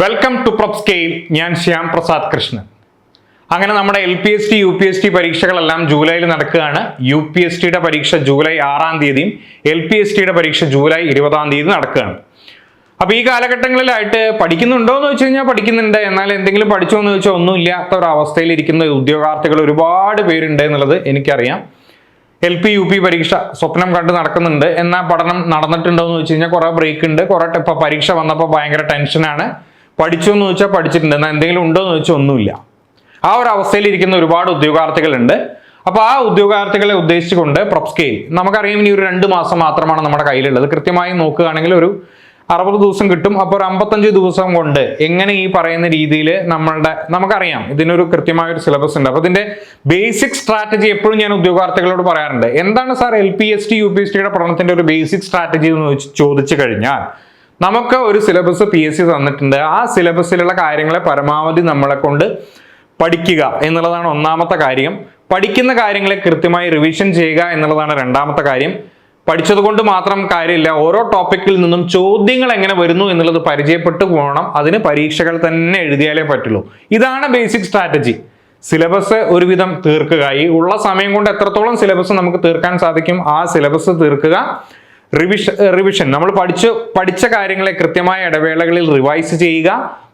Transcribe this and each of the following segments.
Welcome to prop scale ഞാൻ ശ്യാം പ്രസാദ് കൃഷ്ണൻ. അങ്ങനെ നമ്മുടെ L P S T U P S T പരീക്ഷകളെല്ലാം ജൂലൈയിൽ നടക്കുകയാണ്. യു പി എസ് ടിയുടെ പരീക്ഷ ജൂലൈ ആറാം തീയതിയും എൽ പി എസ് ടിയുടെ പരീക്ഷ ജൂലൈ ഇരുപതാം തീയതി നടക്കുകയാണ്. അപ്പോൾ ഈ കാലഘട്ടങ്ങളിലായിട്ട് പഠിക്കുന്നുണ്ടോ എന്ന് വെച്ച് കഴിഞ്ഞാൽ പഠിക്കുന്നുണ്ട്. എന്നാൽ എന്തെങ്കിലും പഠിച്ചോ എന്ന് ചോദിച്ചാൽ ഒന്നും ഇല്ലാത്ത ഒരു അവസ്ഥയിലിരിക്കുന്ന ഉദ്യോഗാർത്ഥികൾ ഒരുപാട് പേരുണ്ട് എന്നുള്ളത് എനിക്കറിയാം. എൽ പി യു പി പരീക്ഷ സ്വപ്നം കണ്ട് നടക്കുന്നുണ്ട്. എന്നാൽ പഠനം നടന്നിട്ടുണ്ടോ എന്ന് വെച്ച് കഴിഞ്ഞാൽ കുറെ ബ്രേക്ക് ഉണ്ട്. കുറെ ഇപ്പൊ പരീക്ഷ വന്നപ്പോൾ ഭയങ്കര ടെൻഷനാണ് പഠിച്ചു എന്ന് ചോദിച്ചാൽ പഠിച്ചിട്ടുണ്ട്. എന്നാൽ എന്തെങ്കിലും ഉണ്ടോ എന്ന് ചോദിച്ചാൽ ഒന്നുമില്ല. ആ ഒരു അവസ്ഥയിൽ ഇരിക്കുന്ന ഒരുപാട് ഉദ്യോഗാർത്ഥികളുണ്ട്. അപ്പോൾ ആ ഉദ്യോഗാർത്ഥികളെ ഉദ്ദേശിച്ചുകൊണ്ട് പ്രൊപ്സ്കെയിൽ നമുക്കറിയാം ഇനി ഒരു രണ്ട് മാസം മാത്രമാണ് നമ്മുടെ കയ്യിലുള്ളത്. കൃത്യമായി നോക്കുകയാണെങ്കിൽ ഒരു അറുപത് ദിവസം കിട്ടും. അപ്പോൾ ഒരു അമ്പത്തഞ്ച് ദിവസം കൊണ്ട് എങ്ങനെ ഈ പറയുന്ന രീതിയിൽ നമ്മളുടെ നമുക്കറിയാം ഇതിനൊരു കൃത്യമായ ഒരു സിലബസ് ഉണ്ട്. അപ്പോൾ ഇതിന്റെ ബേസിക് സ്ട്രാറ്റജി എപ്പോഴും ഞാൻ ഉദ്യോഗാർത്ഥികളോട് പറയാറുണ്ട്. എന്താണ് sir L P S T U P S ടിയുടെ പഠനത്തിന്റെ ഒരു ബേസിക് സ്ട്രാറ്റജി എന്ന് ചോദിച്ചു കഴിഞ്ഞാൽ നമുക്ക് ഒരു സിലബസ് പി എസ് സി തന്നിട്ടുണ്ട്. ആ സിലബസിലുള്ള കാര്യങ്ങളെ പരമാവധി നമ്മളെ കൊണ്ട് പഠിക്കുക എന്നുള്ളതാണ് ഒന്നാമത്തെ കാര്യം. പഠിക്കുന്ന കാര്യങ്ങളെ കൃത്യമായി റിവിഷൻ ചെയ്യുക എന്നുള്ളതാണ് രണ്ടാമത്തെ കാര്യം. പഠിച്ചതുകൊണ്ട് മാത്രം കാര്യമില്ല. ഓരോ ടോപ്പിക്കിൽ നിന്നും ചോദ്യങ്ങൾ എങ്ങനെ വരുന്നു എന്നുള്ളത് പരിചയപ്പെട്ടു പോകണം. അതിന് പരീക്ഷകൾ തന്നെ എഴുതിയാലേ പറ്റുള്ളൂ. ഇതാണ് ബേസിക് സ്ട്രാറ്റജി സിലബസ് ഒരുവിധം തീർക്കുക. ഈ ഉള്ള സമയം കൊണ്ട് എത്രത്തോളം സിലബസ് നമുക്ക് തീർക്കാൻ സാധിക്കും ആ സിലബസ് തീർക്കുക. റിവിഷൻ റിവിഷൻ നമ്മൾ പഠിച്ചു പഠിച്ച കാര്യങ്ങളെ കൃത്യമായ ഇടവേളകളിൽ റിവൈസ് ചെയ്യുക.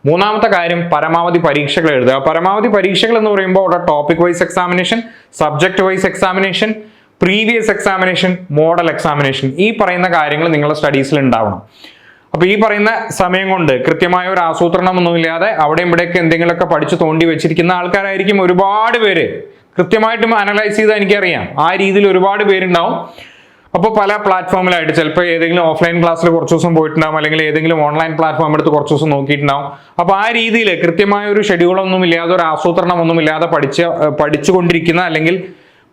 മൂന്നാമത്തെ കാര്യം പരമാവധി പരീക്ഷകൾ എഴുതുക. പരമാവധി പരീക്ഷകൾ എന്ന് പറയുമ്പോൾ അവിടെ topic wise examination subject wise examination previous examination model examination ഈ പറയുന്ന കാര്യങ്ങൾ നിങ്ങളുടെ സ്റ്റഡീസിൽ ഉണ്ടാവണം. അപ്പൊ ഈ പറയുന്ന സമയം കൊണ്ട് കൃത്യമായ ഒരു ആസൂത്രണമൊന്നുമില്ലാതെ അവിടെ ഇവിടെയൊക്കെ എന്തെങ്കിലുമൊക്കെ പഠിച്ചു തോണ്ടി വെച്ചിരിക്കുന്ന ആൾക്കാരായിരിക്കും ഒരുപാട് പേര്. കൃത്യമായിട്ടും അനലൈസ് ചെയ്താൽ എനിക്കറിയാം. ആ രീതിയിൽ ഒരുപാട് പേരുണ്ടാവും. അപ്പോൾ പല പ്ലാറ്റ്ഫോമിലായിട്ട് ചിലപ്പോൾ ഏതെങ്കിലും ഓഫ്ലൈൻ ക്ലാസ്സിൽ കുറച്ച് ദിവസം പോയിട്ടുണ്ടാവും അല്ലെങ്കിൽ ഏതെങ്കിലും ഓൺലൈൻ പ്ലാറ്റ്ഫോം എടുത്ത് കുറച്ച് ദിവസം നോക്കിയിട്ടുണ്ടാവും. അപ്പോൾ ആ രീതിയിൽ കൃത്യമായ ഒരു ഷെഡ്യൂളൊന്നും ഇല്ലാതെ ഒരു ആസൂത്രണമൊന്നും ഇല്ലാതെ പഠിച്ച പഠിച്ചുകൊണ്ടിരിക്കുന്ന അല്ലെങ്കിൽ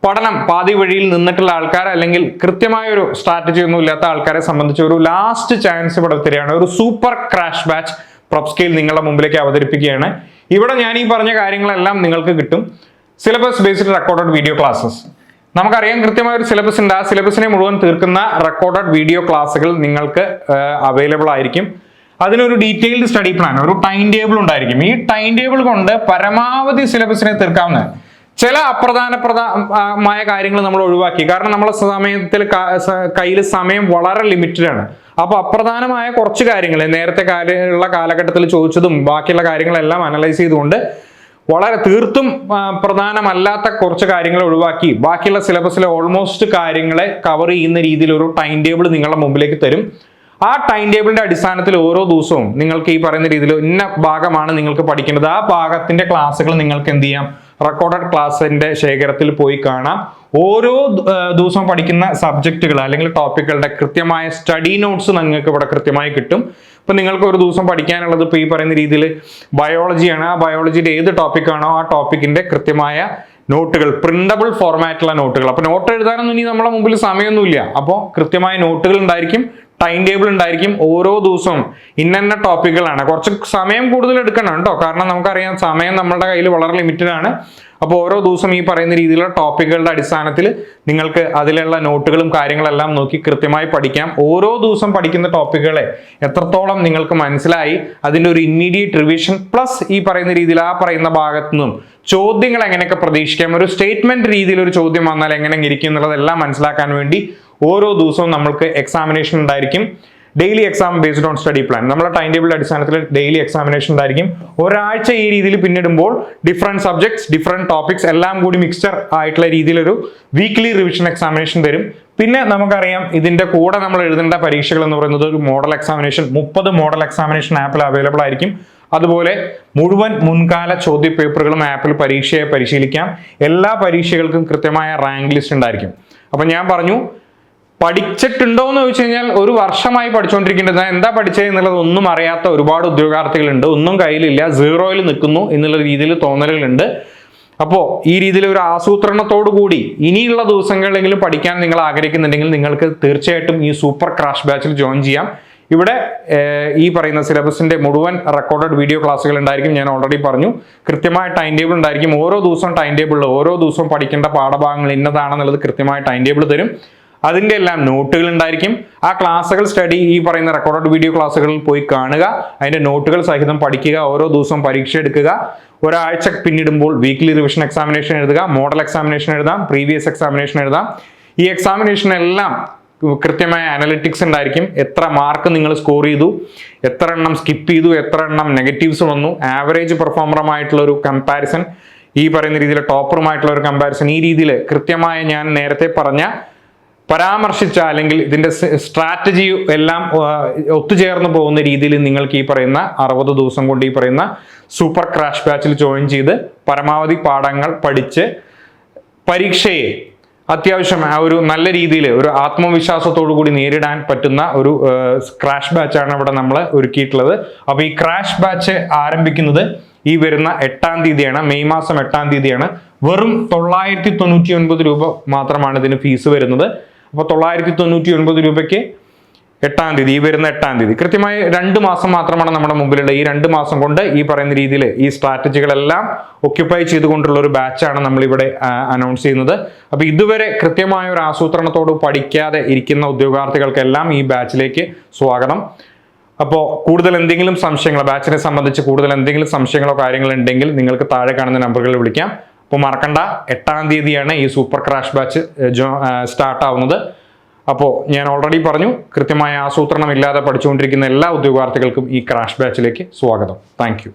പഠനം പാതി വഴിയിൽ നിന്നിട്ടുള്ള ആൾക്കാർ അല്ലെങ്കിൽ കൃത്യമായ ഒരു സ്ട്രാറ്റജി ഒന്നും ഇല്ലാത്ത ആൾക്കാരെ സംബന്ധിച്ച് ഒരു ലാസ്റ്റ് ചാൻസ് ഇവിടെ തരികയാണ്. ഒരു super crash batch prop scale നിങ്ങളുടെ മുമ്പിലേക്ക് അവതരിപ്പിക്കുകയാണ്. ഇവിടെ ഞാൻ ഈ പറഞ്ഞ കാര്യങ്ങളെല്ലാം നിങ്ങൾക്ക് കിട്ടും. Syllabus based recorded video classes നമുക്കറിയാം കൃത്യമായ ഒരു സിലബസ് ഉണ്ട്. ആ സിലബസിനെ മുഴുവൻ തീർക്കുന്ന റെക്കോർഡഡ് വീഡിയോ ക്ലാസ്സുകൾ നിങ്ങൾക്ക് അവൈലബിൾ ആയിരിക്കും. അതിനൊരു ഡീറ്റെയിൽഡ് സ്റ്റഡി പ്ലാൻ ഒരു ടൈം ടേബിൾ ഉണ്ടായിരിക്കും. ഈ ടൈം ടേബിൾ കൊണ്ട് പരമാവധി സിലബസിനെ തീർക്കാവുന്ന ചില അപ്രധാനപ്രദമായ കാര്യങ്ങൾ നമ്മൾ ഒഴിവാക്കി. കാരണം നമ്മളെ സമയത്തിൽ കയ്യിൽ സമയം വളരെ ലിമിറ്റഡ് ആണ്. അപ്പൊ അപ്രധാനമായ കുറച്ച് കാര്യങ്ങൾ നേരത്തെ കാല കാലഘട്ടത്തിൽ ചോദിച്ചതും ബാക്കിയുള്ള കാര്യങ്ങളെല്ലാം അനലൈസ് ചെയ്തുകൊണ്ട് വളരെ തീർത്തും പ്രധാനമല്ലാത്ത കുറച്ച് കാര്യങ്ങൾ ഒഴിവാക്കി. ബാക്കിയുള്ള സിലബസിലെ ഓൾമോസ്റ്റ് കാര്യങ്ങളെ കവർ ചെയ്യുന്ന രീതിയിൽ ഒരു ടൈം ടേബിൾ നിങ്ങളുടെ മുമ്പിലേക്ക് തരും. ആ ടൈം ടേബിളിന്റെ അടിസ്ഥാനത്തിൽ ഓരോ ദിവസവും നിങ്ങൾക്ക് ഈ പറയുന്ന രീതിയിൽ ഇന്ന ഭാഗമാണ് നിങ്ങൾക്ക് പഠിക്കേണ്ടത്. ആ ഭാഗത്തിന്റെ ക്ലാസ്സുകൾ നിങ്ങൾക്ക് എന്ത് ചെയ്യാം? റെക്കോർഡഡ് ക്ലാസ്സിന്റെ ശേഖരത്തിൽ പോയി കാണാം. ഓരോ ദിവസവും പഠിക്കുന്ന സബ്ജക്റ്റുകൾ അല്ലെങ്കിൽ ടോപ്പിക്കുകളുടെ കൃത്യമായ സ്റ്റഡി നോട്ട്സ് നിങ്ങൾക്ക് ഇവിടെ കൃത്യമായി കിട്ടും. ഇപ്പൊ നിങ്ങൾക്ക് ഒരു ദിവസം പഠിക്കാനുള്ളത് ഇപ്പോൾ ഈ പറയുന്ന രീതിയിൽ ബയോളജിയാണ് ആ ബയോളജിയുടെ ഏത് ടോപ്പിക്കാണോ ആ ടോപ്പിക്കിന്റെ കൃത്യമായ നോട്ടുകൾ പ്രിന്റബിൾ ഫോർമാറ്റിലുള്ള നോട്ടുകൾ അപ്പോൾ നോട്ട് എഴുതാനൊന്നും ഇനി നമ്മളെ മുമ്പിൽ സമയമൊന്നുമില്ല. അപ്പോൾ കൃത്യമായ നോട്ടുകൾ ഉണ്ടായിരിക്കും ടൈം ടേബിൾ ഉണ്ടായിരിക്കും ഓരോ ദിവസവും ഇന്നന്ന ടോപ്പിക്കുകളാണ് കുറച്ച് സമയം കൂടുതൽ എടുക്കണം കേട്ടോ. കാരണം നമുക്കറിയാം സമയം നമ്മുടെ കയ്യിൽ വളരെ ലിമിറ്റഡ് ആണ്. അപ്പോൾ ഓരോ ദിവസം ഈ പറയുന്ന രീതിയിലുള്ള ടോപ്പിക്കുകളുടെ അടിസ്ഥാനത്തിൽ നിങ്ങൾക്ക് അതിലുള്ള നോട്ടുകളും കാര്യങ്ങളെല്ലാം നോക്കി കൃത്യമായി പഠിക്കാം. ഓരോ ദിവസം പഠിക്കുന്ന ടോപ്പിക്കുകളെ എത്രത്തോളം നിങ്ങൾക്ക് മനസ്സിലായി അതിന്റെ ഒരു ഇമ്മീഡിയറ്റ് റിവിഷൻ പ്ലസ് ഈ പറയുന്ന രീതിയിൽ ആ പറയുന്ന ഭാഗത്തു നിന്നും ചോദ്യങ്ങൾ എങ്ങനെയൊക്കെ പ്രതീക്ഷിക്കാം ഒരു സ്റ്റേറ്റ്മെന്റ് രീതിയിൽ ഒരു ചോദ്യം വന്നാൽ എങ്ങനെ ഇരിക്കും എന്നുള്ളതെല്ലാം മനസ്സിലാക്കാൻ വേണ്ടി ഓരോ ദിവസവും നമ്മൾക്ക് എക്സാമിനേഷൻ ഉണ്ടായിരിക്കും. Daily exam based on study plan നമ്മളെ ടൈം ടേബിൾ അടിസ്ഥാനത്തിൽ ഡെയിലി എക്സാമിനേഷൻ ഉണ്ടായിരിക്കും ഒരാഴ്ച ഈ രീതിയിൽ പിന്നിടുമ്പോൾ ഡിഫറെന്റ് സബ്ജക്ട്സ് ഡിഫറെന്റ് ടോപ്പിക്സ് എല്ലാം കൂടി മിക്സ്ചർ ആയിട്ടുള്ള രീതിയിലൊരു വീക്ക്ലി റിവിഷൻ എക്സാമിനേഷൻ തരും പിന്നെ നമുക്കറിയാം ഇതിന്റെ കൂടെ നമ്മൾ എഴുതേണ്ട പരീക്ഷകൾ എന്ന് പറയുന്നത് ഒരു മോഡൽ എക്സാമിനേഷൻ മുപ്പത് മോഡൽ എക്സാമിനേഷൻ ആപ്പിൽ അവൈലബിൾ ആയിരിക്കും. അതുപോലെ മുഴുവൻ മുൻകാല ചോദ്യ പേപ്പറുകളും ആപ്പിൽ പരീക്ഷയെ പരിശീലിക്കാം. എല്ലാ പരീക്ഷകൾക്കും കൃത്യമായ റാങ്ക് ലിസ്റ്റ് ഉണ്ടായിരിക്കും. അപ്പൊ ഞാൻ പറഞ്ഞു പഠിച്ചിട്ടുണ്ടോ എന്ന് ചോദിച്ചു കഴിഞ്ഞാൽ ഒരു വർഷമായി പഠിച്ചുകൊണ്ടിരിക്കേണ്ടത് എന്താ പഠിച്ചത് എന്നുള്ളത് ഒന്നും അറിയാത്ത ഒരുപാട് ഉദ്യോഗാർത്ഥികളുണ്ട്. ഒന്നും കയ്യിലില്ല. സീറോയിൽ നിൽക്കുന്നു എന്നുള്ള രീതിയിൽ തോന്നലുകളുണ്ട്. അപ്പോൾ ഈ രീതിയിൽ ഒരു ആസൂത്രണത്തോടു കൂടി ഇനിയുള്ള ദിവസങ്ങളിലെങ്കിലും പഠിക്കാൻ നിങ്ങൾ ആഗ്രഹിക്കുന്നുണ്ടെങ്കിൽ നിങ്ങൾക്ക് തീർച്ചയായിട്ടും ഈ സൂപ്പർ ക്രാഷ് ബാച്ചിൽ ജോയിൻ ചെയ്യാം. ഇവിടെ ഈ പറയുന്ന സിലബസിന്റെ മുഴുവൻ റെക്കോർഡഡ് വീഡിയോ ക്ലാസ്സുകൾ ഉണ്ടായിരിക്കും ഞാൻ ഓൾറെഡി പറഞ്ഞു. കൃത്യമായ ടൈം ടേബിൾ ഉണ്ടായിരിക്കും. ഓരോ ദിവസവും ടൈം ടേബിളിൽ ഓരോ ദിവസവും പഠിക്കേണ്ട പാഠഭാഗങ്ങൾ ഇന്നതാണെന്നുള്ളത് കൃത്യമായ ടൈം ടേബിൾ തരും. അതിന്റെ എല്ലാം നോട്ടുകൾ ഉണ്ടായിരിക്കും. ആ ക്ലാസ്സുകൾ സ്റ്റഡി ഈ പറയുന്ന റെക്കോർഡ് വീഡിയോ ക്ലാസ്സുകളിൽ പോയി കാണുക. അതിന്റെ നോട്ടുകൾ സഹിതം പഠിക്കുക. ഓരോ ദിവസവും പരീക്ഷ എടുക്കുക. ഒരാഴ്ച പിന്നിടുമ്പോൾ വീക്ക്ലി റിവിഷൻ എക്സാമിനേഷൻ എഴുതുക. മോഡൽ എക്സാമിനേഷൻ എഴുതാം. പ്രീവിയസ് എക്സാമിനേഷൻ എഴുതാം. ഈ എക്സാമിനേഷൻ എല്ലാം കൃത്യമായ അനലിറ്റിക്സ് ഉണ്ടായിരിക്കും. എത്ര മാർക്ക് നിങ്ങൾ സ്കോർ ചെയ്തു? എത്ര എണ്ണം സ്കിപ്പ് ചെയ്തു? എത്ര എണ്ണം നെഗറ്റീവ്സ് വന്നു? ആവറേജ് പെർഫോമറുമായിട്ടുള്ള ഒരു കമ്പാരിസൺ ഈ പറയുന്ന രീതിയിൽ ടോപ്പറുമായിട്ടുള്ള ഒരു കമ്പാരിസൺ ഈ രീതിയിൽ കൃത്യമായ ഞാൻ നേരത്തെ പറഞ്ഞ പരാമർശിച്ച അല്ലെങ്കിൽ ഇതിന്റെ സ്ട്രാറ്റജി എല്ലാം ഒത്തുചേർന്ന് പോകുന്ന രീതിയിൽ നിങ്ങൾക്ക് ഈ പറയുന്ന അറുപത് ദിവസം കൊണ്ട് ഈ പറയുന്ന സൂപ്പർ ക്രാഷ് ബാച്ചിൽ ജോയിൻ ചെയ്ത് പരമാവധി പാഠങ്ങൾ പഠിച്ച് പരീക്ഷയെ അത്യാവശ്യം ആ ഒരു നല്ല രീതിയിൽ ഒരു ആത്മവിശ്വാസത്തോടു കൂടി നേരിടാൻ പറ്റുന്ന ഒരു ക്രാഷ് ബാച്ചാണ് ഇവിടെ നമ്മൾ ഒരുക്കിയിട്ടുള്ളത്. അപ്പോൾ ഈ ക്രാഷ് ബാച്ച് ആരംഭിക്കുന്നത് ഈ വരുന്ന എട്ടാം തീയതിയാണ്. മെയ് മാസം എട്ടാം തീയതിയാണ്. വെറും തൊള്ളായിരത്തി തൊണ്ണൂറ്റി ഒൻപത് രൂപ മാത്രമാണ് ഇതിന് ഫീസ് വരുന്നത്. അപ്പോൾ തൊള്ളായിരത്തി തൊണ്ണൂറ്റി ഒൻപത് രൂപയ്ക്ക് എട്ടാം തീയതി ഈ വരുന്ന എട്ടാം തീയതി. കൃത്യമായി രണ്ട് മാസം മാത്രമാണ് നമ്മുടെ മുമ്പിലുള്ള ഈ രണ്ട് മാസം കൊണ്ട് ഈ പറയുന്ന രീതിയിൽ ഈ സ്ട്രാറ്റജികളെല്ലാം ഒക്യുപ്പൈ ചെയ്തുകൊണ്ടുള്ള ഒരു ബാച്ചാണ് നമ്മളിവിടെ അനൗൺസ് ചെയ്യുന്നത്. അപ്പോൾ ഇതുവരെ കൃത്യമായ ഒരു ആസൂത്രണത്തോട് പഠിക്കാതെ ഇരിക്കുന്ന ഉദ്യോഗാർത്ഥികൾക്കെല്ലാം ഈ ബാച്ചിലേക്ക് സ്വാഗതം. അപ്പോൾ കൂടുതൽ എന്തെങ്കിലും സംശയങ്ങളോ ബാച്ചിനെ സംബന്ധിച്ച് കൂടുതൽ എന്തെങ്കിലും സംശയങ്ങളോ കാര്യങ്ങളോ ഉണ്ടെങ്കിൽ നിങ്ങൾക്ക് താഴെ കാണുന്ന നമ്പറുകളിൽ വിളിക്കാം. അപ്പോൾ മറക്കണ്ട എട്ടാം തീയതിയാണ് ഈ സൂപ്പർ ക്രാഷ് ബാച്ച് സ്റ്റാർട്ട് ആവുന്നത്. അപ്പോൾ ഞാൻ ഓൾറെഡി പറഞ്ഞു കൃത്യമായ ആസൂത്രണം ഇല്ലാതെ പഠിച്ചുകൊണ്ടിരിക്കുന്ന എല്ലാ ഉദ്യോഗാർത്ഥികൾക്കും ഈ ക്രാഷ് ബാച്ചിലേക്ക് സ്വാഗതം. താങ്ക്